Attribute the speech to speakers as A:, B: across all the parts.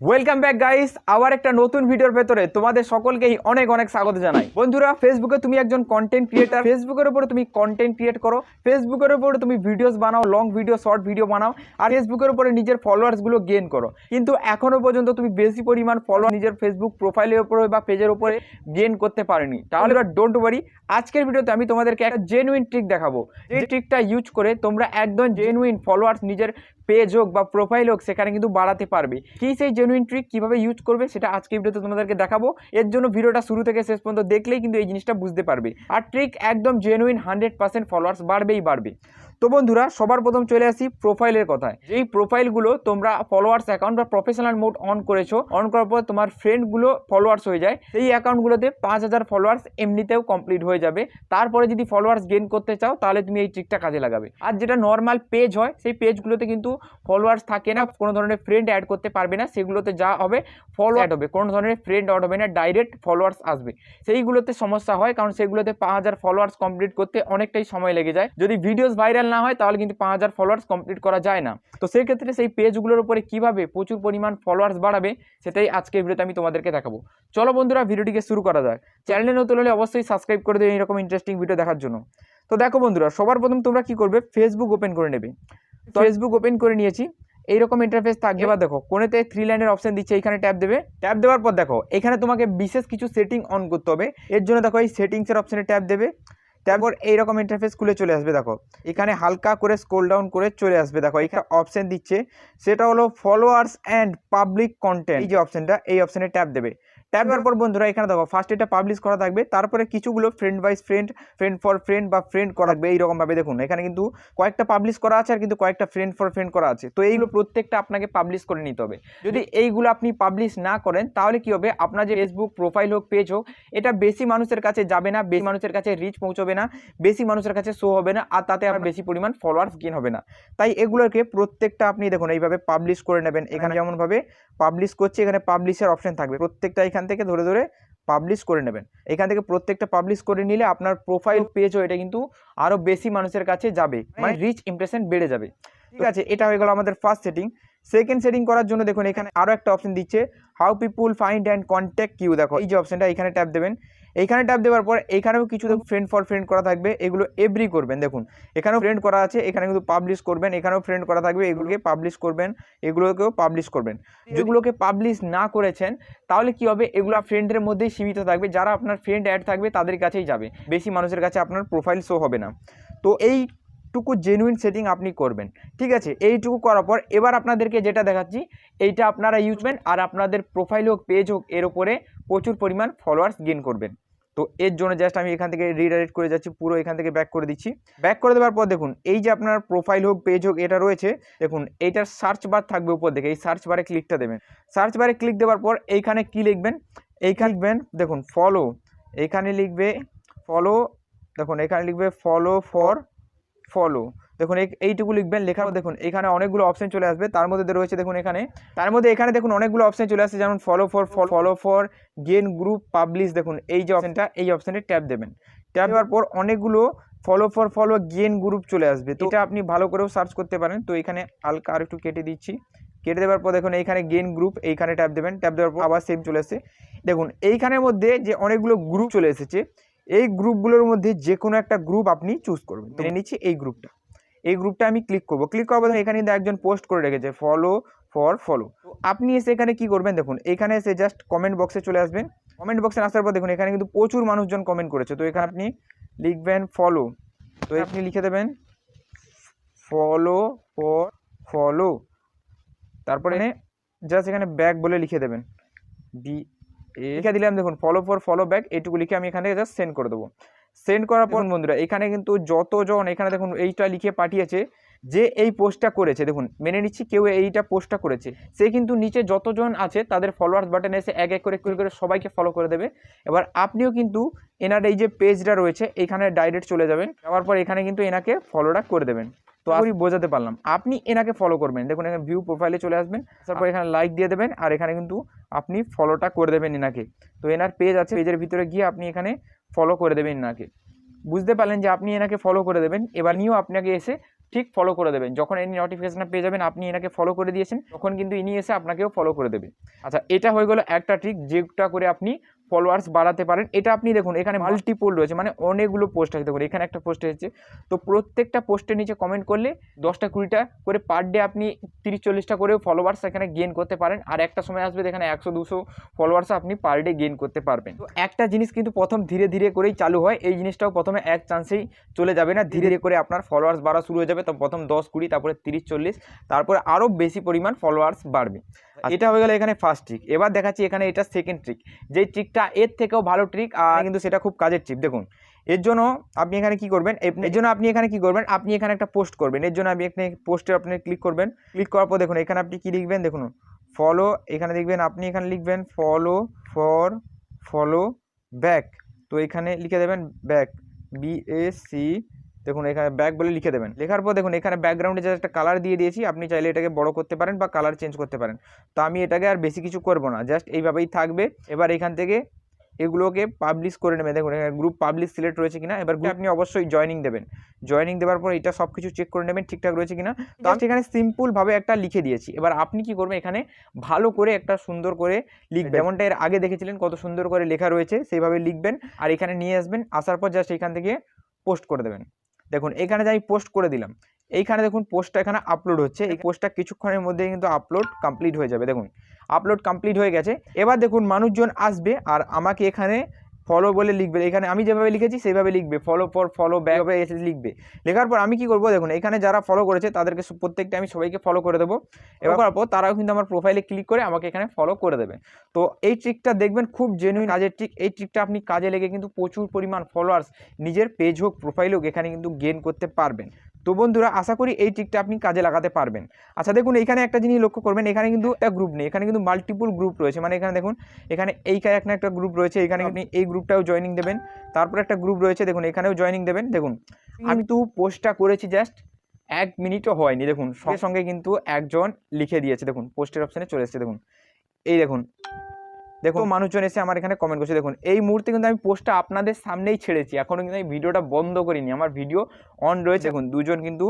A: Welcome back guys আবার একটা নতুন ভিডিওর ভেতরে তোমাদের সকলকেই অনেক অনেক স্বাগত জানাই। বন্ধুরা ফেসবুকে তুমি একজন কন্টেন্ট ক্রিয়েটার ফেসবুকের উপরে তুমি কন্টেন্ট ক্রিয়েট করো ফেসবুকের উপরে তুমি ভিডিওস বানাও লং ভিডিও শর্ট ভিডিও বানাও, আর ফেসবুকের উপরে নিজের ফলোয়ার্সগুলো গেন করো। কিন্তু এখনও পর্যন্ত তুমি বেশি পরিমাণ ফলোয়ার নিজের ফেসবুক প্রোফাইলের উপরে বা পেজের উপরে গেন করতে পারোনি। তাহলে ডোন্ট ওয়ারি আজকের ভিডিওতে আমি তোমাদেরকে একটা জেনুইন ট্রিক দেখাবো। এই ট্রিকটা ইউজ করে তোমরা একদম জেনুইন ফলোয়ার্স নিজের পেজ হোক বা প্রোফাইল হোক, সেখানে কিন্তু বাড়াতে পারবে। কী সেই জেনুইন ট্রিক কীভাবে ইউজ করবে, সেটা আজকে ভিডিওতে তোমাদেরকে দেখাবো। এর জন্য ভিডিওটা শুরু থেকে শেষ পর্যন্ত দেখলেই কিন্তু এই জিনিসটা বুঝতে পারবে। আর ট্রিক একদম জেনুইন হান্ড্রেড পার্সেন্ট ফলোয়ার্স বাড়বেই বাড়বে। তো বন্ধুরা, সবার প্রথম চলে আসি প্রোফাইলের কথায়। যেই প্রোফাইলগুলো তোমরা ফলোয়ার্স অ্যাকাউন্ট বা প্রফেশনাল মোড অন করেছ অন করার পর তোমার ফ্রেন্ডগুলো ফলোয়ার্স হয়ে যায়, সেই অ্যাকাউন্টগুলোতে পাঁচ হাজার ফলোয়ার্স এমনিতেও কমপ্লিট হয়ে যাবে। তারপরে যদি ফলোয়ার্স গেন করতে চাও, তাহলে তুমি এই ট্রিকটা কাজে লাগাবে। আর যেটা নর্মাল পেজ হয়, সেই পেজগুলোতে কিন্তু ফলোয়ার্স থাকে না, কোনো ধরনের ফ্রেন্ড অ্যাড করতে পারবে না, সেগুলোতে যা হবে ফলো অ্যাড হবে, কোনো ধরনের ফ্রেন্ড অ্যাড হবে না ডাইরেক্ট ফলোয়ার্স আসবে। সেইগুলোতে সমস্যা হয়, কারণ সেগুলোতে পাঁচ হাজার ফলোয়ার্স কমপ্লিট করতে অনেকটাই সময় লেগে যায়। যদি ভিডিওস ভাইরাল না হয় তাহলে কিন্তু পাঁচ হাজার ফলোয়ার্স কমপ্লিট করা যায় না। তো সেই ক্ষেত্রে সেই পেজগুলোর উপরে কীভাবে প্রচুর পরিমাণ ফলোয়ার্স বাড়াবে, সেটাই আজকের ভিডিওতে আমি তোমাদেরকে দেখাবো। চলো বন্ধুরা, ভিডিওটিকে শুরু করা যায় চ্যানেলে নতুন হলে অবশ্যই সাবস্ক্রাইব করে দেবে এইরকম ইন্টারেস্টিং ভিডিও দেখার জন্য। তো দেখো বন্ধুরা, সবার প্রথম তোমরা কি করবে ফেসবুক ওপেন করে নেবে। তো ফেসবুক ওপেন করে নিয়েছি। এইরকম ইন্টারফেস থাকবে বা দেখো, কোনেতে থ্রি লাইনের অপশন দিচ্ছে এখানে ট্যাপ দেবে। ট্যাপ দেওয়ার পর দেখো, এখানে তোমাকে বিশেষ কিছু সেটিং অন করতে হবে। এর জন্য দেখো এই সেটিংসের অপশনে ট্যাপ দেবে। তারপর এইরকম ইন্টারফেস খুলে চলে আসবে, দেখো। এখানে হালকা করে স্কোল ডাউন করে চলে আসবে, দেখো। এখানে অপশান দিচ্ছে, সেটা হলো ফলোয়ার্স অ্যান্ড পাবলিক কন্টেন্ট এই যে অপশানটা এই অপশানে ট্যাপ দেবে। ট্যাপ দেওয়ার পর বন্ধুরা এখানে দেখো ফার্স্ট এটা পাবলিশ করা থাকবে তারপরে কিছুগুলো ফ্রেন্ড বাইজ ফ্রেন্ড ফ্রেন্ড ফর ফ্রেন্ড বা ফ্রেন্ড করা থাকবে এইরকমভাবে দেখুন। এখানে কিন্তু কয়েকটা পাবলিশ করা আছে আর কিন্তু কয়েকটা ফ্রেন্ড ফর ফ্রেন্ড করা আছে। তো এইগুলো প্রত্যেকটা আপনাকে পাবলিশ করে নিতে হবে। যদি এইগুলো আপনি পাবলিশ না করেন তাহলে কি হবে? আপনার যে ফেসবুক প্রোফাইল হোক পেজ হোক এটা বেশি মানুষের কাছে যাবে না বেশি মানুষের কাছে রিচ পৌঁছবে না বেশি মানুষের কাছে শো হবে না আর তাতে আপনার বেশি পরিমাণ ফলোয়ার্স গেন হবে না। তাই এগুলোকে প্রত্যেকটা আপনি দেখুন এইভাবে পাবলিশ করে নেবেন। এখানে যেমনভাবে পাবলিশ করছে এখানে পাবলিশের অপশন থাকবে। প্রত্যেকটা এখান থেকে ধরে ধরে পাবলিশ করে নেবেন। এখান থেকে প্রত্যেকটা পাবলিশ করে নিলে আপনার প্রোফাইল পেজও এটা কিন্তু আরও বেশি মানুষের কাছে যাবে। মানে রিচ ইমপ্রেশন বেড়ে যাবে। ঠিক আছে এটা হয়ে গেল আমাদের ফার্স্ট সেটিং সেকেন্ড সেটিং করার জন্য দেখুন এখানে আরও একটা অপশন দিচ্ছে how people find and contact Q দেখো এই যে অপশনটা এখানে ট্যাপ দেবেন। এইখানে ট্যাপ দেওয়ার পর এখানেও কিছু দেখুন ফ্রেন্ড ফর ফ্রেন্ড করা থাকবে এগুলো এভরি করবেন। দেখুন এখানেও ফ্রেন্ড করা আছে এখানে কিন্তু পাবলিশ করবেন এখানেও ফ্রেন্ড করা থাকবে এগুলোকে পাবলিশ করবেন এগুলোকেও পাবলিশ করবেন। যেগুলোকে পাবলিশ না করেছেন তাহলে কি হবে? এগুলো ফ্রেন্ডের মধ্যেই সীমিত থাকবে যারা আপনার ফ্রেন্ড অ্যাড থাকবে তাদের কাছেই যাবে। বেশি মানুষের কাছে আপনার প্রোফাইল শো হবে না। তো এই টুকু জেনুইন সেটিং আপনি করবেন ঠিক আছে? এইটুকু করার পর এবার আপনাদেরকে যেটা দেখাচ্ছি এইটা আপনারা ইউজবেন আর আপনাদের প্রোফাইল হোক পেজ হোক এর উপরে প্রচুর পরিমাণ ফলোয়ার্স গেন করবেন। তো এর জন্য জাস্ট আমি এখান থেকে রিডাইরেক্ট করে যাচ্ছি, পুরো এখান থেকে ব্যাক করে দিচ্ছি। ব্যাক করে দেওয়ার পর দেখুন, এই যে আপনার প্রোফাইল হোক পেজ হোক, এটা রয়েছে, দেখুন, এইটার সার্চ বার থাকবে উপর দেখে এই সার্চ বারে ক্লিকটা দেবেন। সার্চ বারে ক্লিক দেওয়ার পর এইখানে কি লিখবেন? এইখানে লিখবেন, দেখুন ফলো এইখানে লিখবে ফলো দেখুন এখানে লিখবে ফলো ফর ফলো দেখুন, এই, এইটুকু লিখবেন, লেখার দেখুন, এখানে অনেকগুলো অপশন চলে আসবে। তার মধ্যে রয়েছে, দেখুন, এখানে। তার মধ্যে এখানে দেখুন, অনেকগুলো অপশন চলে আসছে, যেমন follow for follow for gain group publish দেখুন, এই যে অপশনটা এই অপশনে ট্যাপ দেবেন। ট্যাপ দেওয়ার পর অনেকগুলো follow for follow gain group চলে আসবে। তো এটা আপনি ভালো করেও সার্চ করতে পারেন। তো এখানে হালকা আর একটু কেটে দিচ্ছি। কেটে দেওয়ার পর দেখুন, এইখানে গেন গ্রুপ এইখানে ট্যাপ দেবেন। ট্যাপ দেওয়ার পর আবার সেম চলে আসছে। দেখুন, এইখানের মধ্যে যে অনেকগুলো গ্রুপ চলে এসেছে, এই গ্রুপগুলোর মধ্যে যে কোনো একটা গ্রুপ আপনি চুজ করবেন। মেনে নিচ্ছি এই গ্রুপটা এই গ্রুপটা আমি ক্লিক করব। ক্লিক করব এখানে কিন্তু একজন পোস্ট করে রেখেছে ফলো ফর ফলো আপনি এসে এখানে কি করবেন দেখুন, এখানে এসে জাস্ট কমেন্ট বক্সে চলে আসবেন। কমেন্ট বক্সে আসার পর দেখুন, এখানে কিন্তু প্রচুর মানুষজন কমেন্ট করেছে। তো এখানে আপনি লিখবেন ফলো তো আপনি লিখে দেবেন ফলো ফর ফলো তারপরে জাস্ট এখানে ব্যাক বলে লিখে দেবেন। বি লিখে দিলাম দেখুন ফলো ফর ফলো ব্যাক এইটুকু লিখে আমি এখানে জাস্ট সেন্ড করে দেবো। সেন্ড করার পর বন্ধুরা এখানে কিন্তু যতজন এখানে দেখুন এইটা লিখে পাঠিয়েছে যে এই পোস্টটা করেছে। দেখুন মেনে নিচ্ছি কেউ এইটা পোস্টটা করেছে। সে কিন্তু নিচে যতজন আছে তাদের ফলোয়ার্স বাটনে এসে এক এক করে করে করে সবাইকে ফলো করে দেবে। এবার আপনিও কিন্তু এনার এই যে পেজটা রয়েছে এখানে ডাইরেক্ট চলে যাবেন। যাওয়ার পর এখানে কিন্তু এনাকে ফলোটা করে দেবেন। তো আমি বোঝাতে পারলাম। আপনি এনাকে ফলো করবেন। দেখুন এখানে ভিউ প্রোফাইলে চলে আসবেন। তারপর এখানে লাইক দিয়ে দেবেন। আর এখানে কিন্তু আপনি ফলোটা করে দেবেন এনাকে। তো এনার পেজ আছে পেজের ভিতরে গিয়ে আপনি এখানে ফলো করে দেবেন এনাকে। বুঝতে পারলেন যে আপনি এনাকে ফলো করে দেবেন, এবার নিয়েও আপনাকে এসে ঠিক ফলো করে দেবেন। যখন ইনি নোটিফিকেশনটা পেয়ে যাবেন, আপনি এনাকে ফলো করে দিয়েছেন, তখন কিন্তু ইনি এসে আপনাকেও ফলো করে দেবে। আচ্ছা এটা হয়ে গেলো একটা ট্রিক যেটা করে আপনি ফলোয়ার্স বাড়াতে পারেন। এটা আপনি দেখুন, এখানে মাল্টিপল রয়েছে মানে অনেকগুলো পোস্ট আছে। দেখুন, এখানে একটা পোস্ট এসেছে। তো প্রত্যেকটা পোস্টের নিচে কমেন্ট করলে দশটা কুড়িটা করে পার ডে আপনি তিরিশ চল্লিশটা করেও ফলোয়ার্স এখানে গেন করতে পারেন। আর একটা সময় আসবে যেখানে একশো দুশো ফলোয়ার্স আপনি পার ডে গেন করতে পারবেন। তো একটা জিনিস কিন্তু প্রথম ধীরে ধীরে করেই চালু হয়। এই জিনিসটাও প্রথমে এক চান্সেই চলে যাবে না। ধীরে ধীরে করে আপনার ফলোয়ার্স বাড়া শুরু হয়ে যাবে। তো প্রথম দশ কুড়ি তারপরে তিরিশ চল্লিশ তারপরে আরও বেশি পরিমাণ ফলোয়ার্স বাড়বে। এটা হয়ে গেল এখানে ফার্স্ট ট্রিক এবার দেখাচ্ছি এখানে এটা সেকেন্ড ট্রিক যেই ট্রিকটা এর থেকেও ভালো ট্রিক আর কিন্তু সেটা খুব কাজের ট্রিক দেখুন এর জন্য আপনি এখানে কি করবেন? এপ- এর জন্য আপনি এখানে কি করবেন? আপনি এখানে একটা পোস্ট করবেন। এর জন্য আপনি এখানে পোস্টে আপনি ক্লিক করবেন। ক্লিক করার পর দেখুন এখানে আপনি কি লিখবেন? দেখুন ফলো এখানে দেখবেন আপনি এখানে লিখবেন ফলো ফর ফলো ব্যাক তো এখানে লিখে দেবেন ব্যাক বি এ সি দেখুন এখানে ব্যাক বলে লিখে দেবেন। লেখার পর দেখুন এখানে ব্যাকগ্রাউন্ডে যে একটা কালার দিয়ে দিয়েছি। আপনি চাইলে এটাকে বড় করতে পারেন বা কালার চেঞ্জ করতে পারেন। তো আমি এটাকে আর বেশি কিছু করব না। জাস্ট এইভাবেই থাকবে। এবার এখান থেকে এগুলোকে পাবলিশ করে নেবেন দেখুন এখানে গ্রুপ পাবলিশ সিলেক্ট রয়েছে কিনা এবার group আপনি অবশ্যই জয়নিং দেবেন। জয়নিং দেওয়ার পর এটা সব কিছু চেক করে নেবেন ঠিকঠাক রয়েছে কিনা। তো আমি এখানে সিম্পলভাবে একটা লিখে দিয়েছি। এবার আপনি কি করবেন এখানে ভালো করে একটা সুন্দর করে লিখবেন। যেমনটা এর আগে দেখেছিলেন কত সুন্দর করে লেখা রয়েছে সেইভাবে লিখবেন। আর এখানে নিয়ে আসবেন আসার পর জাস্ট এখান থেকে পোস্ট করে দেবেন। দেখুন এখানে যে আমি পোস্ট করে দিলাম এইখানে দেখুন পোস্টটা এখানে আপলোড হচ্ছে। এই পোস্টটা কিছুক্ষণের মধ্যে কিন্তু আপলোড কমপ্লিট হয়ে যাবে। দেখুন আপলোড কমপ্লিট হয়ে গেছে। এবার দেখুন মানুষজন আসবে আর আমাকে এখানে ফলো বলে লিখবে। এখানে আমি যেভাবে লিখেছি সেইভাবে লিখবে। ফলো ফর ফলো ব্যাক হবে এসে লিখবে। লেখার পর আমি কি করব দেখুন এখানে যারা ফলো করেছে তাদেরকে প্রত্যেকটা আমি সবাইকে ফলো করে দেবো। এবার করার পর তারাও কিন্তু আমার প্রোফাইলে ক্লিক করে আমাকে এখানে ফলো করে দেবে। তো এই ট্রিকটা দেখবেন খুব জেনুইন কাজের ট্রিক এই ট্রিকটা আপনি কাজে লেগে কিন্তু প্রচুর পরিমাণ ফলোয়ার্স নিজের পেজ হোক প্রোফাইল হোক এখানে কিন্তু গেন করতে পারবেন। তো বন্ধুরা আশা করি এই ট্রিকটা আপনি কাজে লাগাতে পারবেন। আচ্ছা দেখুন এখানে একটা জিনিস লক্ষ্য করবেন এখানে কিন্তু একটা গ্রুপ নেই এখানে কিন্তু মাল্টিপল গ্রুপ রয়েছে। মানে এখানে দেখুন এখানে এইখানে একটা একটা গ্রুপ রয়েছে এখানে আপনি এই গ্রুপটাও জয়েনিং দেবেন তারপর একটা গ্রুপ রয়েছে দেখুন এখানেও জয়েনিং দেবেন। দেখুন আমি তো পোস্টটা করেছি জাস্ট এক মিনিটও হয়নি দেখুন সঙ্গে সঙ্গে কিন্তু একজন লিখে দিয়েছে দেখুন পোস্টের অপশানে চলে এসেছে দেখুন। এই দেখুন দেখুন। মানুষজন এসে আমার এখানে কমেন্ট করছে, দেখুন, এই মুহূর্তে কিন্তু আমি পোস্টটা আপনাদের সামনেই ছেড়েছি। এখনও কিন্তু আমি ভিডিওটা বন্ধ করিনি। আমার ভিডিও অন রয়েছে। এখন দুজন কিন্তু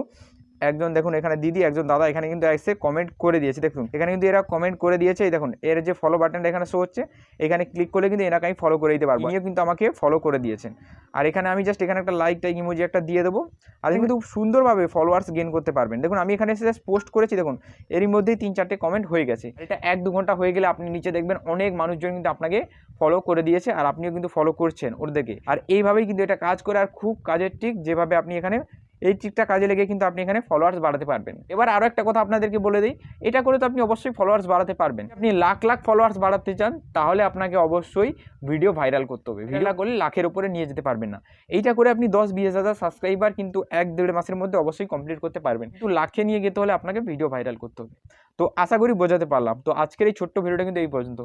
A: একজন দেখুন এখানে দিদি একজন দাদা এখানে কিন্তু এসে কমেন্ট করে দিয়েছে দেখুন। এখানে কিন্তু এরা কমেন্ট করে দিয়েছে এই দেখুন এর যে ফলো বাটনটা এখানে শো হচ্ছে এখানে ক্লিক করলে কিন্তু এনাকে আমি ফলো করে দিতে পারব। ইনিও কিন্তু আমাকে ফলো করে দিয়েছেন। আর এখানে আমি জাস্ট এখানে একটা লাইক টাইক ইমোজি একটা দিয়ে দেবো আর কিন্তু খুব সুন্দরভাবে ফলোয়ার্স গেন করতে পারবেন। দেখুন আমি এখানে এসে জাস্ট পোস্ট করেছি দেখুন এরই মধ্যেই তিন চারটে কমেন্ট হয়ে গেছে। এটা এক দু ঘণ্টা হয়ে গেলে আপনি নিচে দেখবেন অনেক মানুষজন কিন্তু আপনাকে ফলো করে দিয়েছে আর আপনিও কিন্তু ফলো করছেন ওর ওদেরকে আর এইভাবেই কিন্তু এটা কাজ করে আর খুব কাজের ঠিক যেভাবে আপনি এখানে এই ট্রিকটা কাজে লেগে কিন্তু আপনি এখানে ফলোয়ার্স বাড়াতে পারবেন। এবার আরও একটা কথা আপনাদেরকে বলে দিই এটা করে তো আপনি অবশ্যই ফলোয়ার্স বাড়াতে পারবেন। আপনি লাখ লাখ ফলোয়ার্স বাড়াতে চান তাহলে আপনাকে অবশ্যই ভিডিও ভাইরাল করতে হবে। ভিডিও করলে লাখের উপরে নিয়ে যেতে পারবেন না। এইটা করে আপনি দশ বিশ হাজার সাবস্ক্রাইবার কিন্তু এক দেড় মাসের মধ্যে অবশ্যই কমপ্লিট করতে পারবেন। কিন্তু লাখে নিয়ে যেতে হলে আপনাকে ভিডিও ভাইরাল করতে হবে। তো আশা করি বোঝাতে পারলাম। তো আজকের এই ছোট্ট ভিডিওটা কিন্তু এই পর্যন্ত।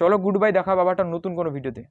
A: চলো গুড বাই দেখা বাবাটা নতুন কোনো ভিডিওতে